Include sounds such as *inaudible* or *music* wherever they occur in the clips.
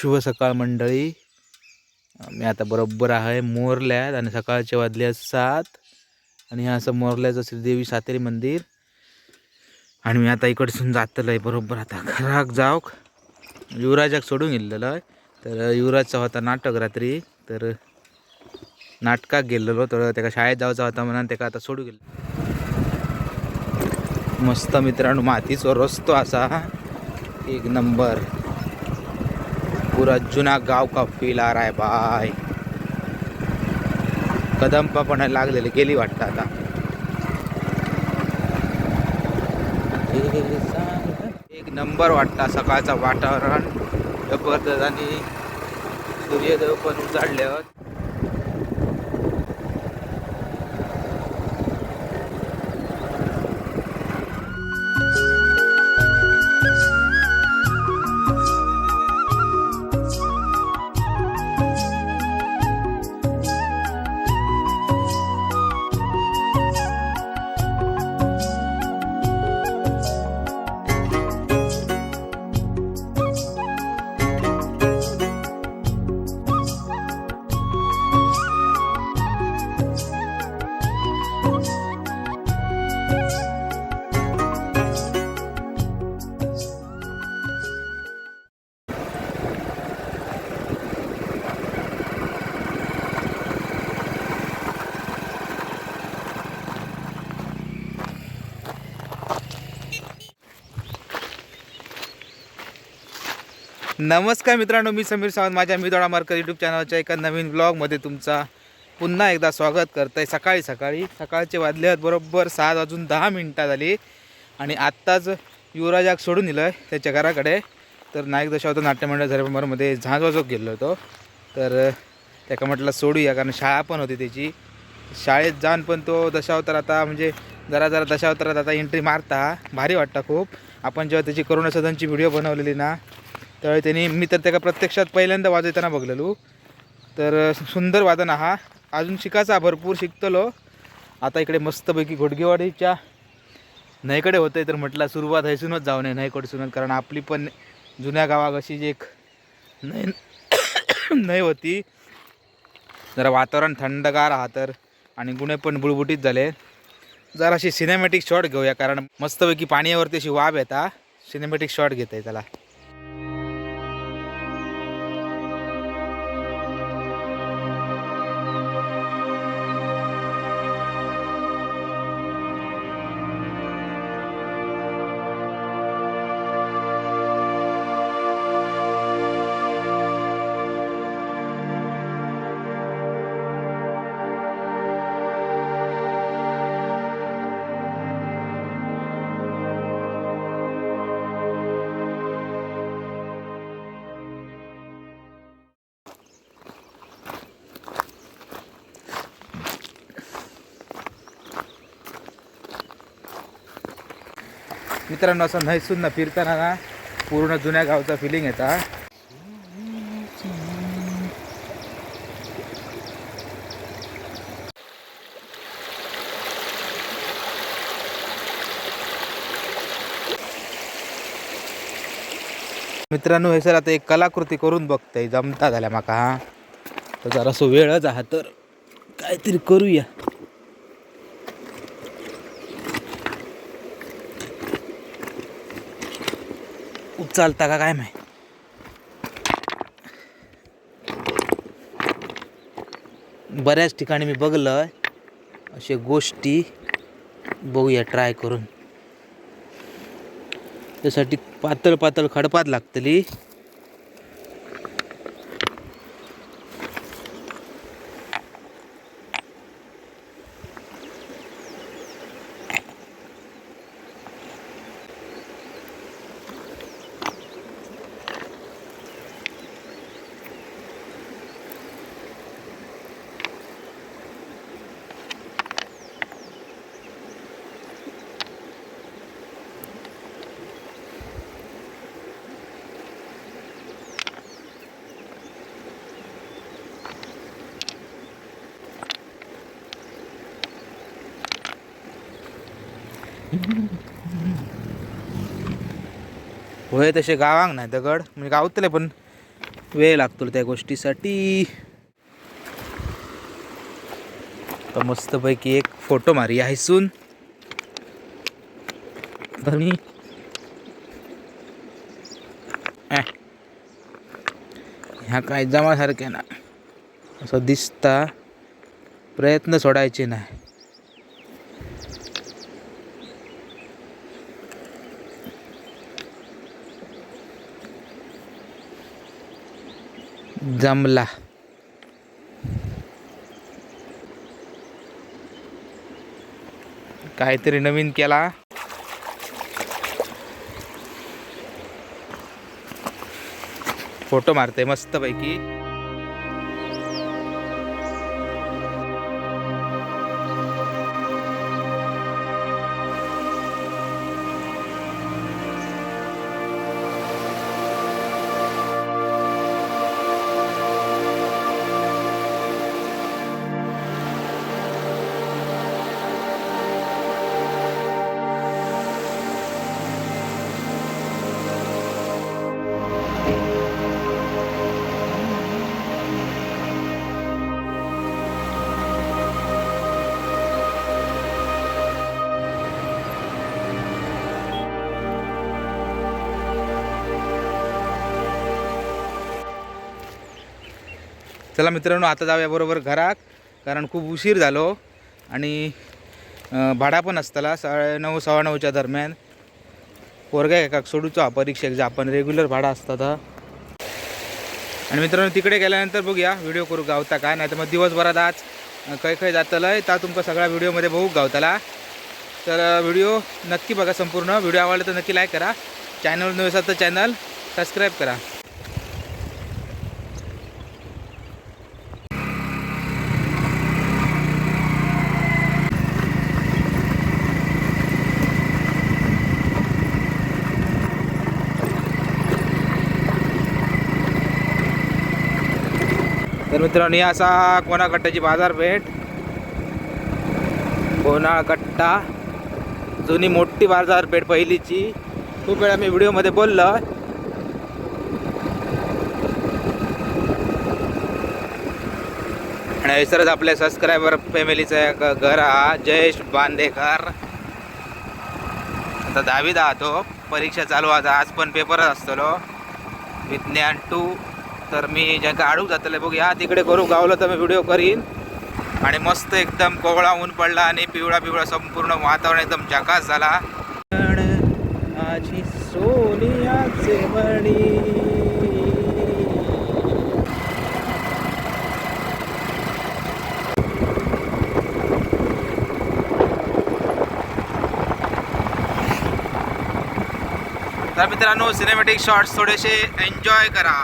शुभ सकाळ मंडळी. मी आता बरोबर आहे मोरल्यात आणि सकाळचे वाजले सात. आणि ह्या असं मोरल्याचं श्रीदेवी सातेरी मंदिर. आणि मी आता इकडसून जातलं आहे बरोबर आता. घराक जाऊक. युवराजाक सोडून गेलेलो आहे तर युवराजचा होता नाटक रात्री. तर नाटकाक गेलेलो. तर त्याका शाळेत जावचा होता म्हणून त्याका आता सोडू गेलो. मस्त मित्रांनो मातीचो रस्तो असा. एक नंबर. पूरा जुना गाव का फील आ रहा है बाय कदम पण लागलेली गेली वाटतं आता. एक नंबर वाटता सकाळचं वातावरण. जबरदस्त आणि सूर्यदेव पण उजाडले नमस्कार मित्रांनो मी समीर सावंत. माझ्या मिदोडा मार्कर यूट्यूब चॅनलच्या एका नवीन ब्लॉगमध्ये तुमचा पुन्हा एकदा स्वागत करत आहे सकाळी सकाळी सकाळचे वाजले आहेत बरोबर सात वाजून दहा मिनटं झाली. आणि आत्ताच युवराजाक सोडून दिलं आहे त्याच्या घराकडे. तर नायक दशावत नाट्यमंडळ झरेबंबरमध्ये झांज वाजवत गेलो होतो. तर त्याका म्हटलं सोडूया कारण शाळा पण होती त्याची. शाळेत जाऊन पण तो दशावतार आता म्हणजे जरा जरा दशावतारात आता एंट्री मारता. भारी वाटतं खूप. आपण जेव्हा त्याची करोना सदनची व्हिडिओ बनवलेली ना त्यावेळी त्यांनी मी तर त्याला प्रत्यक्षात पहिल्यांदा वाजवताना बघलेलो. तर सुंदर वादन हा. अजून शिकायचा भरपूर शिकतलो. आता इकडे मस्तपैकी घोडगेवाडीच्या नईकडे होतं तर म्हटलं सुरुवात हैसूनच जाऊ नये नईकडसूनच कारण आपली पण जुन्या गावात अशी जी एक नाही नाही होती जरा वातावरण थंडगार हा तर आणि गुन्हे पण बुळबुटीत झाले. जरा अशी सिनेमॅटिक शॉट घेऊया कारण मस्तपैकी पाण्यावरती अशी वाब येता सिनेमॅटिक शॉट घेत आहे त्याला. मित्रांनो असं नैसून ना फिरताना ना पूर्ण जुन्या गावचा फिलिंग येता मित्रांनो हे सर आता एक कलाकृती करून बघतंय जमता झाल्या माका हा. तर जरासं वेळच आहा तर काहीतरी करूया. चालता का काय माहिती? बऱ्याच ठिकाणी मी बघलं असे गोष्टी बघूया ट्राय करून. त्यासाठी पातळ पातळ खडपात लागतली. होय तसे गावांक नाही दगड म्हणजे गावतले पण वेळ लागतो त्या गोष्टीसाठी. तर मस्तपैकी एक फोटो मारी आहेसून तर मी ह्या काय जमासारख्या ना. असं दिसता प्रयत्न सोडायचे नाही. जमला. काहीतरी नवीन केला. फोटो मारते मस्त चला मित्रांनो आता जाऊया बरोबर घरात कारण खूप उशीर झालो. आणि भाडा पण असताला साडे नऊ सव्वा नऊच्या दरम्यान. पोरगा एका सोडूचो हा परीक्षेक जे आपण रेग्युलर भाडा असतात आणि मित्रांनो तिकडे गेल्यानंतर बघूया व्हिडिओ करू गावता काय नाही तर मग दिवसभरात आज खंय खंय जातलं ता तुमका सगळ्या व्हिडिओमध्ये बघू गावताला. तर व्हिडिओ नक्की बघा संपूर्ण. व्हिडिओ आवडला तर नक्की लाईक करा. चॅनल नवीन असाल तर चॅनल सबस्क्राईब करा. मित्रांनो असा कोणाकट्ट्याची बाजारपेठ कोणाकट्टा जुनी मोठी बाजारपेठ पहिलीची. खूप वेळा मी व्हिडिओमध्ये बोललो. आणि सरच आपल्या सबस्क्रायबर फॅमिलीचं एक घर हा जयेश बांदेकर. आता दहावी दहा तो परीक्षा चालू आता आज पण पेपरच असतो विज्ञान टू तर मी ज्यांका आडूक जातले बघ या तिकडे करू गावलं तर मी व्हिडिओ करीन. आणि मस्त एकदम कोवळा ऊन पडला आणि पिवळा पिवळा संपूर्ण वातावरण एकदम झकास झाला. आजी सोनियाचे मणी तर मित्रांनो सिनेमॅटिक शॉर्ट्स थोडेसे एन्जॉय करा.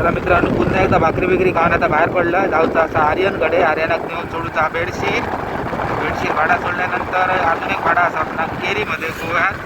चला मित्रांनो पुन्हा एकदा भाकरी बिकरी खाऊन आता बाहेर पडलं जाऊचा असा आर्यनकडे. आर्यनाक नेऊन सोडूचा बेडशीट. बेडशीट भाडा सोडल्यानंतर अजून एक भाडा असा आपला केरीमध्ये गोव्यात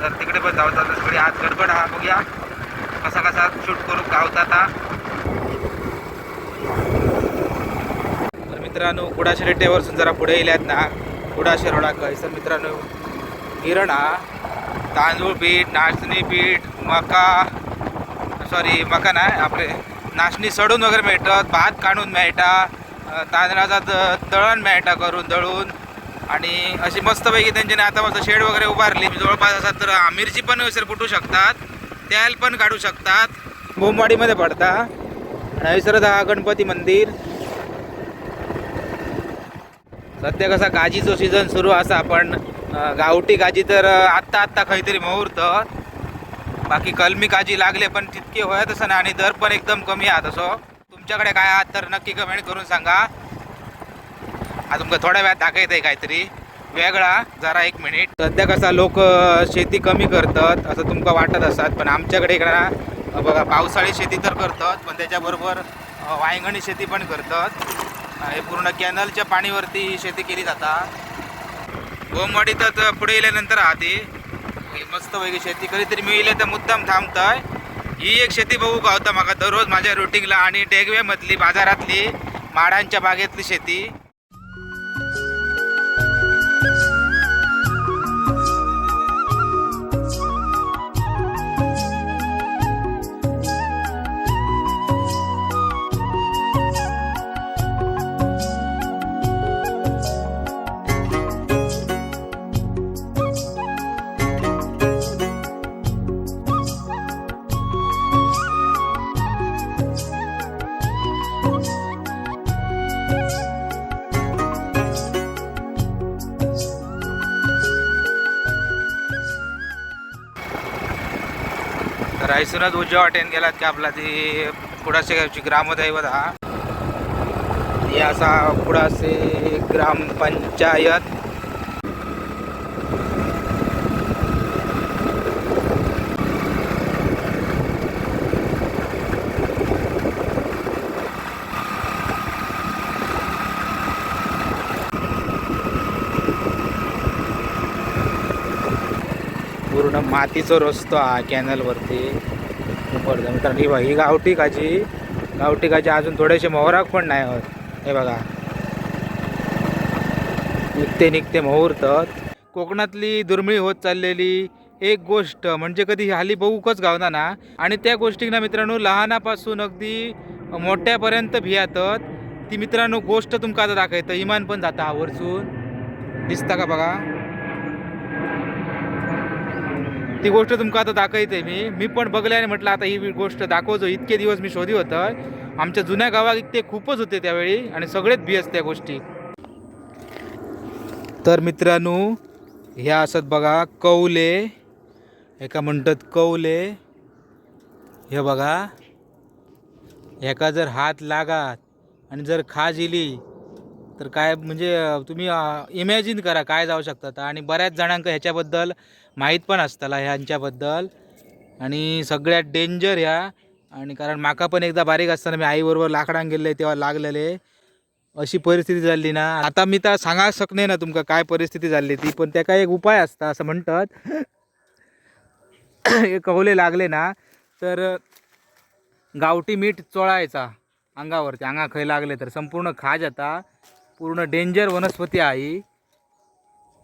तर तिकडे पण जाऊचा थोडी आज गडबड हा बघूया. कसा कसा शूट करून गावचा आता. तर मित्रांनो कुडाशी रेटेवरसून जरा पुढे येल्यात ना. कुडाशे रोडा कैसर मित्रांनो गिरण तांदूळ पीठ नाचणी पीठ मका. सॉरी मका नाही आपले नाचणी सडून वगैरे मेळतात भात काढून मेळटा तांदळाचा दळण मेळटा करून दळून. आणि अशी मस्तपैकी त्यांच्याने आता मस्त शेड वगैरे उभारली. जवळपास असतात तर मिरची पण हयसर कुटू शकतात तेल पण काढू शकतात. बोंबवाडीमध्ये पडता. आणि हयसरच हा गणपती मंदिर. सध्या कसा गाजीचो सीझन सुरू असा पण गावठी गाजी तर आत्ता आत्ता खंयतरी मुहूर्त. बाकी कलमी काजी लागले पण तितके होय तसं ना आणि दर पण एकदम कमी आहात असो. तुमच्याकडे काय आहात तर नक्की कमेंट करून सांगा. हा तुमका थोड्या वेळात दाखवत आहे काहीतरी. वेगळा जरा एक मिनिट सध्या कसा लोक शेती कमी करतात असं तुमका वाटत असतात पण आमच्याकडे इकडे ना बघा पावसाळी शेती तर करतात पण त्याच्याबरोबर वायंगणी शेती पण करतात. हे पूर्ण कॅनलच्या पाणीवरती शेती केली जाता. तर पुढे गेल्यानंतर मस्त पैकी शेती कधीतरी मी इले तर मुद्दाम थांबतोय. ही एक शेती बघू गावता म्हाका दररोज माझ्या रुटीनला आणि मधली बाजारातली माडांच्या बागेतली शेती. तर ऐसूनच उजव्या वाटेन गेलात की आपला ती कुडासे गावची ग्रामदैवत हा. ही असा कुडासे ग्रामपंचायत पूर्ण मातीचा रस्तो हा कॅनलवरती. पडतो मित्रांनो ही बघा ही गावठी काजी गावठी काजी अजून थोडेसे मोहराक पण नाही होत. हे बघा. निघते निघते मुहूर्त. कोकणातली दुर्मिळ होत चाललेली एक गोष्ट म्हणजे कधी हाली बघूकच गावना ना. आणि त्या गोष्टींना मित्रांनो लहानापासून अगदी मोठ्यापर्यंत भियातत. ती मित्रांनो गोष्ट तुमका आता दाखवतं. इमान पण जाता आवडसून दिसता का बघा? ती गोष्ट तुमका आता दाखवते मी. मी पण बघल्याने म्हटलं आता ही गोष्ट दाखवतो. इतके दिवस मी शोधी होतं. आमच्या जुन्या गावात इतके खूपच होते त्यावेळी आणि सगळेच बियस त्या गोष्टी. तर मित्रांनो ह्या असत बघा कौले. एका म्हणतात कौले. हे बघा. ह्याका जर हात लागात आणि जर खाज इली तर काय म्हणजे तुम्ही इमॅजिन करा काय जाऊ शकतात. आणि बऱ्याच जणांक ह्याच्याबद्दल माहीत पण असताला ह्यांच्याबद्दल. आणि सगळ्यात डेंजर ह्या. आणि कारण माका पण एकदा बारीक असताना मी आईबरोबर लाकडांक गेले तेव्हा लागलेले. अशी परिस्थिती झाली ना. आता मी तर सांगा शकणे ना तुमका काय परिस्थिती झाली ती पण त्या एक उपाय असता असं म्हणतात. *coughs* हे कवले लागले ना तर गावठी मीठ चोळायचा. अंगावरती. अंगा खंय लागले तर संपूर्ण खाज आता. पूर्ण डेंजर वनस्पती आहे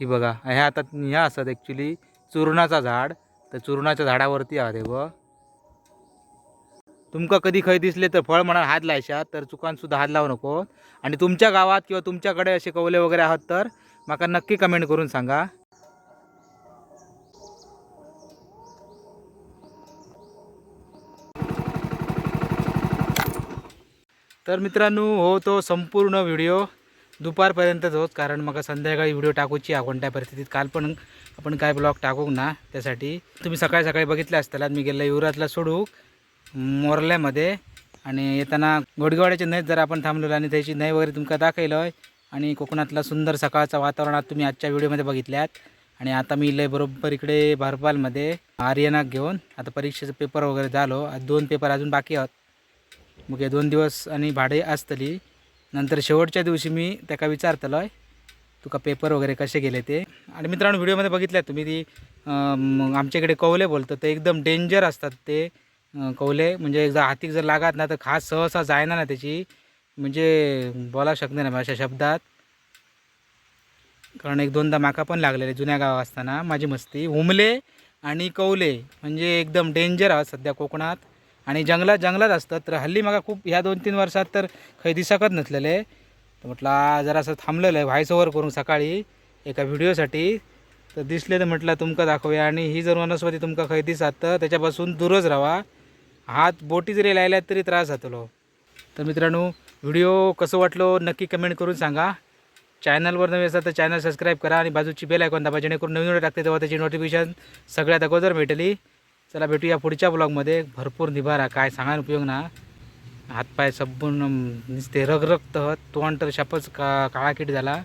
ही. बघा ह्या आता ह्या असतात ॲक्च्युली चुरणाचा झाड. तर चुरणाच्या झाडावरती आहात हे व तुमका कधी खंय दिसले तर फळ म्हणा हात लायशात तर चुकांसुद्धा हात लावू नको. आणि तुमच्या गावात किंवा तुमच्याकडे असे कवले वगैरे आहात तर माका नक्की कमेंट करून सांगा. तर मित्रांनो हो तो संपूर्ण व्हिडिओ दुपारपर्यंतच होत कारण मग संध्याकाळी व्हिडिओ टाकूची हा कोणत्या परिस्थितीत. काल पण आपण काय ब्लॉग टाकू ना त्यासाठी. तुम्ही सकाळी सकाळी बघितले असताना मी गेलो युवराजला सोडू मोरल्यामध्ये. आणि येताना गोडगेवाड्याचे नैत जर आपण थांबलेलो आणि त्याची नय वगैरे तुमका दाखवलं आहे आणि कोकणातला सुंदर सकाळचा वातावरणात तुम्ही आजच्या व्हिडिओमध्ये बघितल्यात. आणि आता मी लय बरोबर इकडे भारपालमध्ये आर्यनाक घेऊन आता परीक्षेचं पेपर वगैरे झालो. दोन पेपर अजून बाकी आहेत. मग हे दोन दिवस आणि भाडे असतली. नंतर शेवटच्या दिवशी मी त्याका विचारतलो आहे तुका पेपर वगैरे कसे गेले ते? आणि मित्रांनो व्हिडिओमध्ये बघितल्यात तुम्ही ती आमच्याकडे कवले बोलतात ते एकदम डेंजर असतात ते कवले म्हणजे एकदा हातीक जर लागत ना तर खास सहसा जायना ना त्याची. म्हणजे बोला शकते ना अशा शब्दात. कारण एक दोनदा माका पण लागलेले जुन्या गावात असताना माझी मस्ती. हुमले आणि कौले म्हणजे एकदम डेंजर आहात सध्या कोकणात. आणि जंगलात जंगलात असतात. तर हल्ली माका खूप ह्या दोन तीन वर्षात तर खैदी दिसकत नसलेले. तर म्हटलं जरासं थांबलेलं आहे व्हायस ओव्हर करून सकाळी एका व्हिडिओसाठी. तर दिसले तर म्हटलं तुमका दाखवूया. आणि ही जर वनस्पती तुमका खैदी साधतं तर त्याच्यापासून दूरच राहा. हात बोटी जरी लायल्यात तरी त्रास जातलो तर मित्रांनो व्हिडिओ कसं वाटलो नक्की कमेंट करून सांगा. चॅनलवर नवीन असाल तर चॅनल सबस्क्राईब करा आणि बाजूची बेल ऐकून दाबा जेणेकरून नवीन व्हिडिओ टाकते तेव्हा त्याची नोटिफिकेशन सगळ्यात अगोदर भेटली. चला भेटूया पुढच्या ब्लॉगमध्ये. भरपूर निभारा. काय सांगायला उपयोग ना. हातपाय सबून नुसते रगरगत तोंड तर शापच का काळा किट झाला.